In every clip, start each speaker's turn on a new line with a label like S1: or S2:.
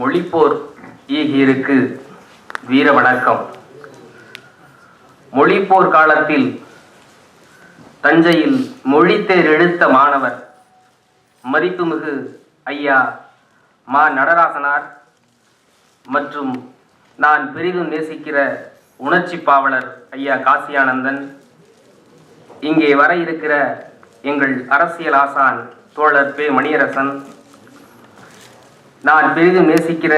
S1: மொழிப்போர் ஈகியிருக்கு வீர வணக்கம். மொழிப்போர் காலத்தில் தஞ்சையில் மொழித்தேர் எழுத்த மாணவர் மதிப்புமிகு ஐயா மா நடராசனார் மற்றும் நான் பெரிதும் நேசிக்கிற உணர்ச்சி பாவலர் ஐயா காசியானந்தன். இங்கே வர இருக்கிற எங்கள் அரசியல் ஆசான் தோழர் பே மணியரசன் நான் பெரிதும் நேசிக்கிற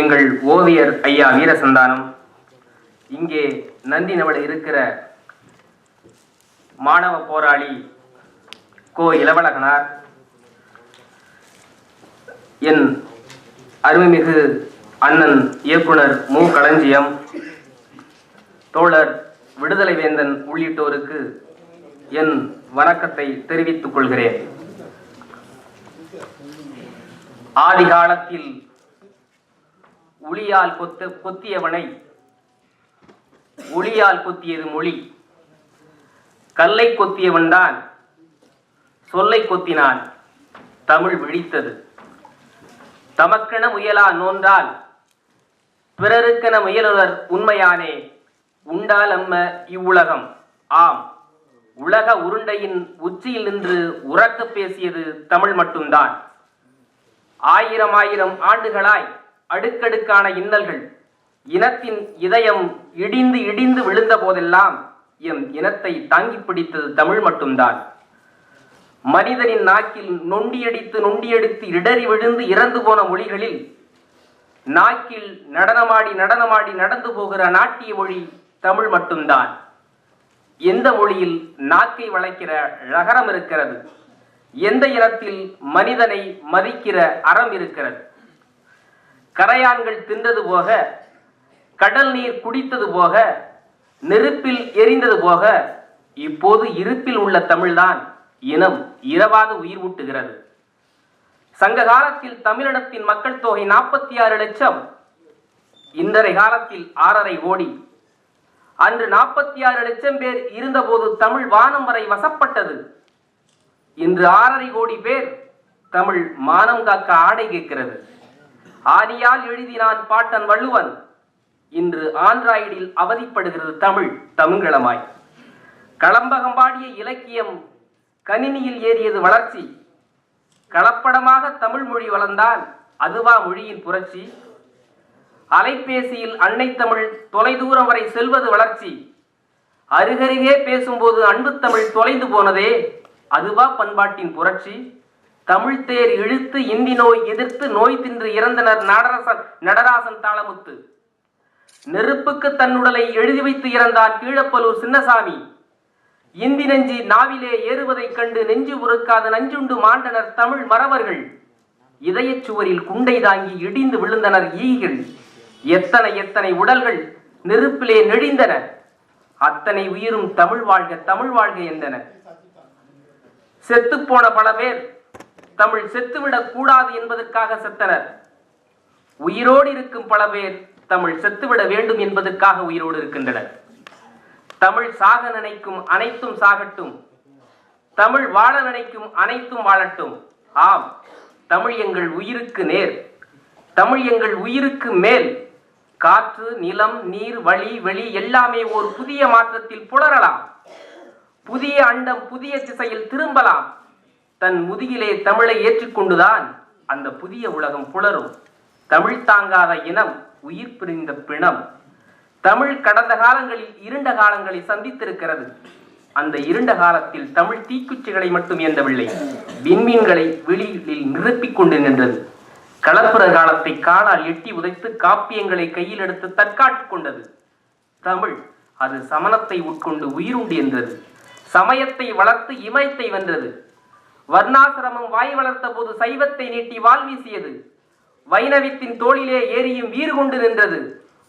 S1: எங்கள் ஓவியர் ஐயா வீரசந்தானம். இங்கே நந்தி நவல இருக்கிற மாணவ போராளி கோ இளவழகனார். என் அருமைமிகு அண்ணன் இயக்குனர் மு. களஞ்சியம். தோழர் விடுதலை வேந்தன் உள்ளிட்டோருக்கு என் வணக்கத்தை தெரிவித்துக் கொள்கிறேன். ஆதி காலத்தில் உளியால் கொத்த கொத்தியவனை ஒளியால் கொத்தியது மொழி. கல்லை கொத்தியவன்தான் சொல்லை கொத்தினான் தமிழ் விழித்தது. தமக்கென முயலா நோன்றால் பிறருக்கென முயலுவர் உண்மையானே உண்டால் அம்ம இவ்வுலகம். ஆம் உலக உருண்டையின் உச்சியில் நின்று உறக்க பேசியது தமிழ் மட்டும்தான். ஆயிரம் ஆயிரம் ஆண்டுகளாய் அடுக்கடுக்கான இன்னல்கள். இனத்தின் இதயம் இடிந்து இடிந்து விழுந்த போதெல்லாம் எம் இனத்தை தாங்கி பிடித்தது தமிழ் மட்டும்தான். மனிதனின் நாக்கில் நொண்டியடித்து நொண்டியடித்து இடறி விழுந்து இறந்து போன மொழிகளில் நாக்கில் நடனமாடி நடனமாடி நடந்து போகிற நாட்டிய மொழி தமிழ் மட்டும்தான். எந்த மொழியில் நாக்கை வளைக்கிற ழகரம் இருக்கிறது? எந்த இனத்தில் மனிதனை மதிக்கிற அறம் இருக்கிறது? கரையான்கள் தின்றது போக கடல் நீர் குடித்தது போக நெருப்பில் எரிந்தது போக இப்போது இருப்பில் உள்ள தமிழ்தான் இனம் இரவாது உயிர் ஊட்டுகிறது. சங்க காலத்தில் தமிழினத்தின் மக்கள் தொகை நாற்பத்தி ஆறு லட்சம். இன்றைய காலத்தில் ஆறரை கோடி. அன்று நாற்பத்தி ஆறு லட்சம் பேர் இருந்தபோது தமிழ் வானம் வரை வசப்பட்டது. இன்று ஆறரை கோடி பேர் தமிழ் மானம் காக்க ஆடை கேட்கிறது. ஆதியால் எழுதினான் பாட்டன் வள்ளுவன் இன்று ஆண்ட்ராய்டில் அவதிப்படுகிறது தமிழ் தமிழ்களமாய். களம்பகம் பாடிய இலக்கியம் கணினியில் ஏறியது வளர்ச்சி. கலப்படமாக தமிழ் மொழி வளர்ந்தால் அதுவா மொழியின் புரட்சி. அலைபேசியில் அன்னை தமிழ் தொலைதூரம் வரை செல்வது வளர்ச்சி. அருகருகே பேசும்போது அன்பு தமிழ் தொலைந்து போனதே அதுவா பண்பாட்டின் புரட்சி. தமிழ்த்தேர் தேர் இழுத்து இந்தி நோய் எதிர்த்து நோய் தின்று இறந்தனர் நடராசன் நடராசன் தாளமுத்து. நெருப்புக்கு தன்னுடலை எழுதி வைத்து இறந்தார் கீழப்பலூர் சின்னசாமி. இந்தி நெஞ்சி நாவிலே ஏறுவதைக் கண்டு நெஞ்சு உருக்காத நஞ்சுண்டு மாண்டனர் தமிழ் மறவர்கள். இதயச் சுவரில் குண்டை தாங்கி இடிந்து விழுந்தனர் ஈகிகள். எத்தனை எத்தனை உடல்கள் நெருப்பிலே நெழிந்தன அத்தனை உயிரும் தமிழ் வாழ்க தமிழ் வாழ்க என்றன செத்துப்போன பல பேர் தமிழ் செத்துவிடக் கூடாது என்பதற்காக செத்தனர். உயிரோடு இருக்கும் பல பேர் தமிழ் செத்துவிட வேண்டும் என்பதற்காக உயிரோடு இருக்கின்றனர். தமிழ் சாக நினைக்கும் அனைத்தும் சாகட்டும். தமிழ் வாழ நினைக்கும் அனைத்தும் வாழட்டும். ஆம் தமிழ் எங்கள் உயிருக்கு நேர். தமிழ் எங்கள் உயிருக்கு மேல். காற்று நிலம் நீர் வழி வெளி எல்லாமே ஒரு புதிய மாற்றத்தில் புலரலாம். புதிய அண்டம் புதிய திசையில் திரும்பலாம். தன் முதுகிலே தமிழை ஏற்றுக்கொண்டுதான் அந்த புதிய உலகம் புலரும். தமிழ் தாங்காத இனம் உயிர் பிரிந்த பிணம். தமிழ் கடந்த காலங்களில் இருண்ட காலங்களை சந்தித்திருக்கிறது. அந்த இருண்ட காலத்தில் தமிழ் தீக்குச்சிகளை மட்டும் ஏந்தவில்லை விண்மீன்களை வெளியில் நிரப்பிக் கொண்டு நின்றது. களப்புற காலத்தை காலால் எட்டி உதைத்து காப்பியங்களை கையில் எடுத்து தற்காட்டுக் கொண்டது. தமிழ் அது சமணத்தை உட்கொண்டு உயிருண்டு என்றது சமயத்தை வளர்த்து இமயத்தை வென்றது. வர்ணாசிரமம் வாய் வளர்த்த போது சைவத்தை நீட்டி வால் வீசியது. வைணவித்தின் தோளிலே ஏறியும் வீறு கொண்டு நின்றது.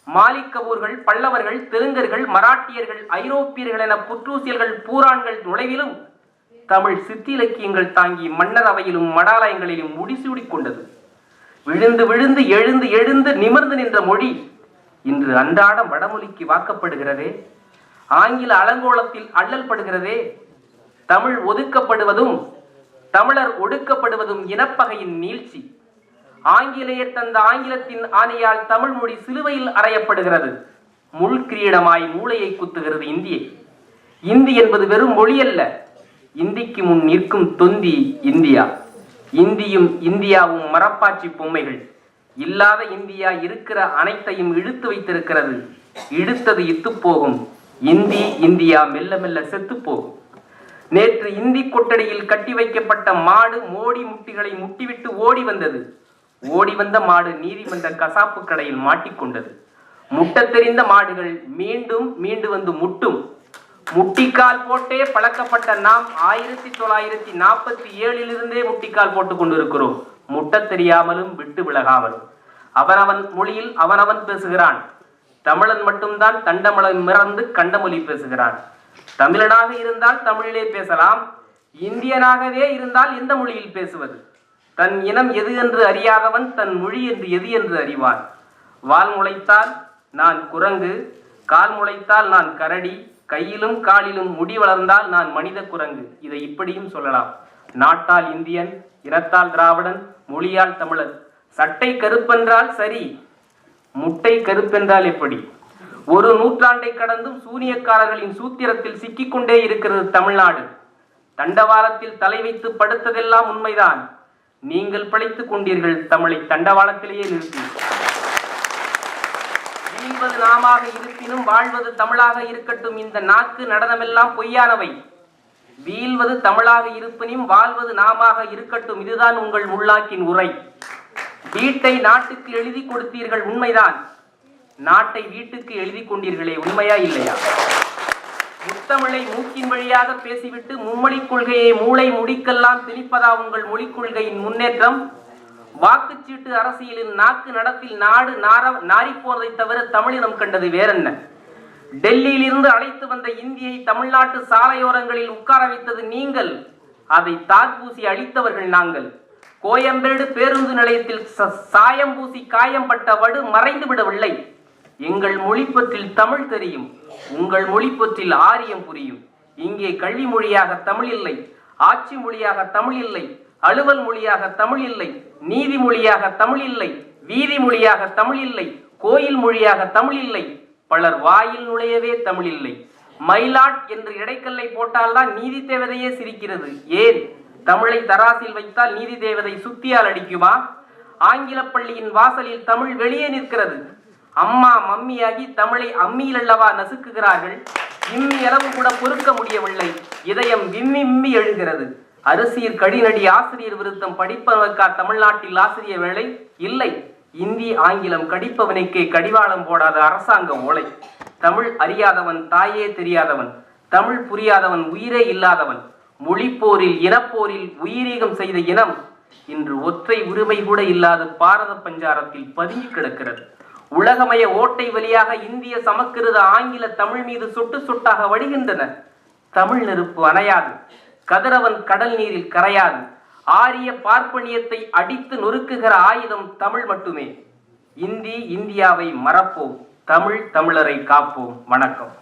S1: மாலிக்கபூர்கள் பல்லவர்கள் தெலுங்கர்கள் மராட்டியர்கள் ஐரோப்பியர்கள் என புற்றூசியல்கள் பூரான்கள் நுழைவிலும் தமிழ் சித்திலக்கியங்கள் தாங்கி மன்னர் அவையிலும் மடாலயங்களிலும் முடிசூடி கொண்டது. விழுந்து விழுந்து எழுந்து எழுந்து நிமிர்ந்து நின்ற மொழி இன்று அன்றாடம் வடமொழிக்கு வாக்கப்படுகிறதே. ஆங்கில அலங்கோலத்தில் அல்லல் படுகிறதே தமிழ் ஒதுக்கப்படுவதும் தமிழர் ஒடுக்கப்படுவதும் இனப்பகையின் நீழ்ச்சி. ஆங்கிலேயர் தந்த ஆங்கிலத்தின் ஆணையால் தமிழ் மொழி சிலுவையில் அறையப்படுகிறது. முள் கிரீடமாய் மூளையை குத்துகிறது இந்தியை. இந்தி என்பது வெறும் மொழி அல்ல இந்திக்கு முன் நிற்கும் தொந்தி இந்தியா. இந்தியும் இந்தியாவும் மரப்பாச்சி பொம்மைகள். இல்லாத இந்தியா இருக்கிற அனைத்தையும் இழுத்து வைத்திருக்கிறது. இழுத்தது இத்து போகும் இந்தி இந்தியா மெல்ல மெல்ல செத்து போகும் நேற்று இந்தி கொட்டடியில் கட்டி வைக்கப்பட்ட மாடு மோடி முட்டிகளை முட்டிவிட்டு ஓடி வந்தது. ஓடி வந்த மாடு நீதிமன்ற கசாப்பு கடையில் மாட்டிக்கொண்டது. முட்ட தெரிந்த மாடுகள் மீண்டும் மீண்டு வந்து முட்டும். முட்டிக்கால் போட்டே பழக்கப்பட்ட நாம் ஆயிரத்தி தொள்ளாயிரத்தி நாற்பத்தி ஏழிலிருந்தே முட்டிக்கால் போட்டுக் கொண்டிருக்கிறோம். முட்டத் தெரியாமலும் விட்டு விலகாமலும். அவனவன் மொழியில் அவனவன் பேசுகிறான். தமிழன் மட்டும்தான் தண்டமளன் மிறந்து கண்டமொழி பேசுகிறான். தமிழனாக இருந்தால் தமிழிலே பேசலாம் இந்தியனாகவே இருந்தால் எந்த மொழியில் பேசுவது? தன் இனம் எது என்று அறியாதவன் தன் மொழி என்று எது என்று அறிவான்? வால் முளைத்தால் நான் குரங்கு கால் முளைத்தால் நான் கரடி கையிலும் காலிலும் முடி வளர்ந்தால் நான் மனித குரங்கு. இதை இப்படியும் சொல்லலாம். நாட்டால் இந்தியன் இனத்தால் திராவிடன் மொழியால் தமிழன் சட்டை கருப்பென்றால் சரி முட்டை கருப்பென்றால் எப்படி? ஒரு நூற்றாண்டை கடந்தும் சூனியக்காரர்களின் சூத்திரத்தில் சிக்கிக்கொண்டே இருக்கிறது தமிழ்நாடு. தண்டவாளத்தில் தலை வைத்து படுத்ததெல்லாம் உண்மைதான். நீங்கள் பிழைத்துக் கொண்டீர்கள் தமிழை தண்டவாளத்திலேயே நிறுத்தி. வீழ்வது நாமாக இருப்பினும் வாழ்வது தமிழாக இருக்கட்டும். இந்த நாக்கு நடனமெல்லாம் பொய்யானவை. வீழ்வது தமிழாக இருப்பினும் வாழ்வது நாமாக இருக்கட்டும். இதுதான் உங்கள் முள்ளாக்கின் உரை. வீட்டை நாட்டுக்கு எழுதி கொடுத்தீர்கள் உண்மைதான். நாட்டை வீட்டுக்கு எழுதி கொண்டீர்களே உண்மையா இல்லையா? முத்தமிழை மூக்கின் வழியாக பேசிவிட்டு மும்மொழிக் கொள்கையை மூளை முடிக்கெல்லாம் திணிப்பதா உங்கள் மொழிக் கொள்கையின் முன்னேற்றம்? வாக்குச்சீட்டு அரசியலின் நாக்கு நடத்தில் நாடு நார நாரி போனதை தவிர தமிழினம் கண்டது வேறென்ன? டெல்லியிலிருந்து அழைத்து வந்த இந்தியை தமிழ்நாட்டு சாலையோரங்களில் உட்கார வைத்தது நீங்கள். அதை தாக்கூசி அளித்தவர்கள் நாங்கள். கோயம்பேடு பேருந்து நிலையத்தில் ச- சாயம் பூசி காயம்பட்ட வடு மறைந்து விடவில்லை. எங்கள் மொழிப்பற்றில் தமிழ் தெரியும். உங்கள் மொழிப்பற்றில் ஆரியம் புரியும். இங்கே கல்வி மொழியாக தமிழ் இல்லை. ஆட்சி மொழியாக தமிழ் இல்லை. அலுவல் மொழியாக தமிழ் இல்லை. நீதி மொழியாக தமிழ் இல்லை. வீதி மொழியாக தமிழ் இல்லை. கோயில் மொழியாக தமிழ் இல்லை. பலர் வாயில் நுழையவே தமிழ் இல்லை. மயிலாட் என்று இடைக்கல்லை போட்டால்தான் நீதி தேவதையே சிரிக்கிறது. ஏன்? தமிழை தராசில் வைத்தால் நீதி தேவதை சுத்தியால் அடிக்குமா? ஆங்கில பள்ளியின் வாசலில் தமிழ் வெளியே நிற்கிறது. அம்மா மம்மியாகி தமிழை அம்மியில் அல்லவா நசுக்குகிறார்கள்? இம்மி அளவு கூட பொறுக்க முடியவில்லை. இதயம் விம்மி விம்மி எழுகிறது. அரசியர் கடிநடி ஆசிரியர் விருத்தம் படிப்பதற்கா தமிழ்நாட்டில் ஆசிரியர் வேலை? இல்லை. இந்தி ஆங்கிலம் கடிப்பவனுக்கே கடிவாளம் போடாத அரசாங்க ஓலை. தமிழ் அறியாதவன் தாயே தெரியாதவன். தமிழ் புரியாதவன் உயிரே இல்லாதவன். மொழிப்போரில் இனப்போரில் உயிரீகம் செய்த இனம் இன்று ஒற்றை உரிமை கூட இல்லாத பாரத பஞ்சாரத்தில் பதுங்கி கிடக்கிறது. உலகமய ஓட்டை வழியாக இந்திய சமக்கிருத ஆங்கில தமிழ் மீது சொட்டு சொட்டாக வடிகின்றன. தமிழ் நெருப்பு அணையாது. கதிரவன் கடல் நீரில் கரையாது. ஆரிய பார்ப்பனியத்தை அடித்து நொறுக்குகிற ஆயுதம் தமிழ் மட்டுமே. இந்தி இந்தியாவை மறப்போம். தமிழ் தமிழரை காப்போம். வணக்கம்.